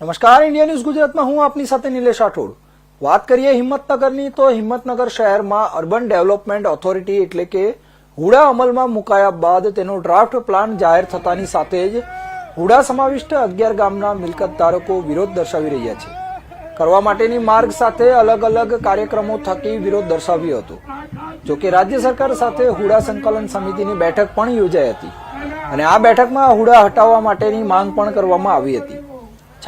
નમસ્કાર India news ગુજરાતમાં હું આપની સાથે નિલેશ રાઠોડ. વાત કરીએ હિંમતનગરની, તો હિંમતનગર શહેરમાં અર્બન ડેવલપમેન્ટ ઓથોરિટી એટલે કે હુડા અમલમાં મુકાયા બાદ તેનો ડ્રાફ્ટ પ્લાન જાહેર થતાની સાથે જ હુડા સમાવિષ્ટ અગિયાર ગામના મિલકતધારકો વિરોધ દર્શાવી રહ્યા છે. કરવા માટેની માર્ગ સાથે અલગ અલગ કાર્યક્રમો થકી વિરોધ દર્શાવ્યો હતો. જોકે રાજ્ય સરકાર સાથે હુડા સંકલન સમિતિની બેઠક પણ યોજાઈ હતી અને આ બેઠકમાં હુડા હટાવવા માટેની માંગ પણ કરવામાં આવી હતી.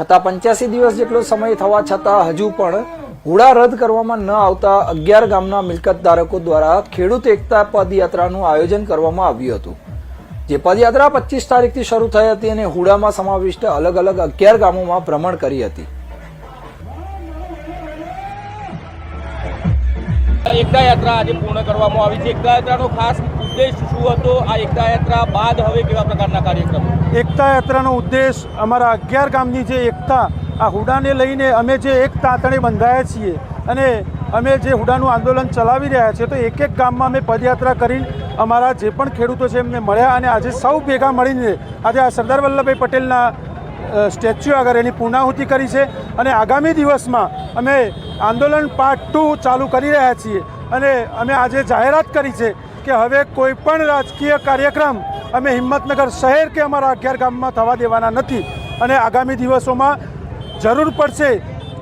છતાં પંચ્યાસી દિવસ જેટલો સમય થવા છતાં હજુ પણ હુડા રદ કરવામાં ન આવતા અગિયાર ગામના મિલકત ધારકો દ્વારા ખેડૂત એકતા પદયાત્રાનું આયોજન કરવામાં આવ્યું હતું. જે પદયાત્રા પચીસ તારીખથી શરૂ થઈ હતી અને હુડામાં સમાવિષ્ટ અલગ અલગ અગિયાર ગામોમાં ભ્રમણ કરી હતી. એકતા યાત્રા આજે પૂર્ણ કરવામાં આવી છે. એકતા યાત્રાનો ખાસ ઉદ્દેશ શું હતો? આ એકતા યાત્રા બાદ હવે કેવા પ્રકારના કાર્યક્રમો? એકતા યાત્રાનો ઉદ્દેશ અમારા અગિયાર ગામની જે એકતા, આ હુડાને લઈને અમે જે એક તાંતણે બંધાયા છીએ અને અમે જે હુડાનું આંદોલન ચલાવી રહ્યા છીએ, તો એક એક ગામમાં અમે પદયાત્રા કરી અમારા જે પણ ખેડૂતો છે એમને મળ્યા અને આજે સૌ ભેગા મળીને આજે આ સરદાર વલ્લભભાઈ પટેલના સ્ટેચ્યુ આગળ એની પૂર્ણાહુતિ કરી છે અને આગામી દિવસમાં અમે આંદોલન પાર્ટ ટુ ચાલુ કરી રહ્યા છીએ અને અમે આજે જાહેરાત કરી છે કે હવે કોઈ પણ રાજકીય કાર્યક્રમ અમે હિંમતનગર શહેર કે અમારા અગિયાર ગામમાં થવા દેવાના નથી. અને આગામી દિવસોમાં જરૂર પડશે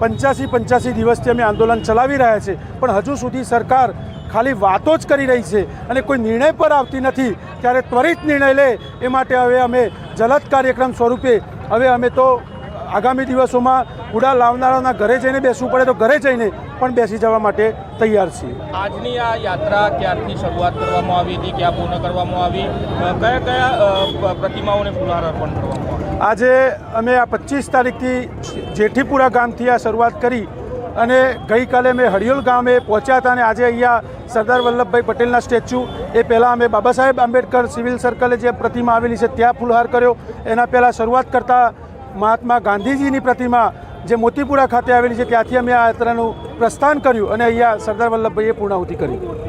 પંચ્યાસી પંચ્યાસી દિવસથી અમે આંદોલન ચલાવી રહ્યા છે પણ હજુ સુધી સરકાર ખાલી વાતો જ કરી રહી છે અને કોઈ નિર્ણય પર આવતી નથી. ત્યારે ત્વરિત નિર્ણય લે એ માટે હવે અમે જલદ કાર્યક્રમ સ્વરૂપે હવે અમે તો આગામી દિવસોમાં ઉડા લાવનારાના ઘરે જઈને બેસવું પડે તો ઘરે જઈને પણ બેસી જવા માટે તૈયાર છીએ. આજની આ યાત્રા ક્યારથી શરૂઆત કરવામાં આવી હતી? ક્યાં પૂર્ણ કરવામાં આવી? કયા કયા પ્રતિમાઓને ફુલહાર અર્પણ કરવામાં આજે અમે આ પચીસ તારીખથી જેઠીપુરા ગામથી આ શરૂઆત કરી અને ગઈકાલે અમે હડિયોલ ગામે પહોંચ્યા હતા અને આજે અહીંયા સરદાર વલ્લભભાઈ પટેલના સ્ટેચ્યુ એ પહેલાં અમે બાબા સાહેબ આંબેડકર સિવિલ સર્કલે જે પ્રતિમા આવેલી છે ત્યાં ફૂલહાર કર્યો. એના પહેલાં શરૂઆત કરતાં મહાત્મા ગાંધીજીની પ્રતિમા જે મોતીપુરા ખાતે આવેલી છે, ત્યાંથી અમે આ યાત્રાનું પ્રસ્થાન કર્યું અને અહીંયા સરદાર વલ્લભભાઈએ પૂર્ણાહુતિ કરી.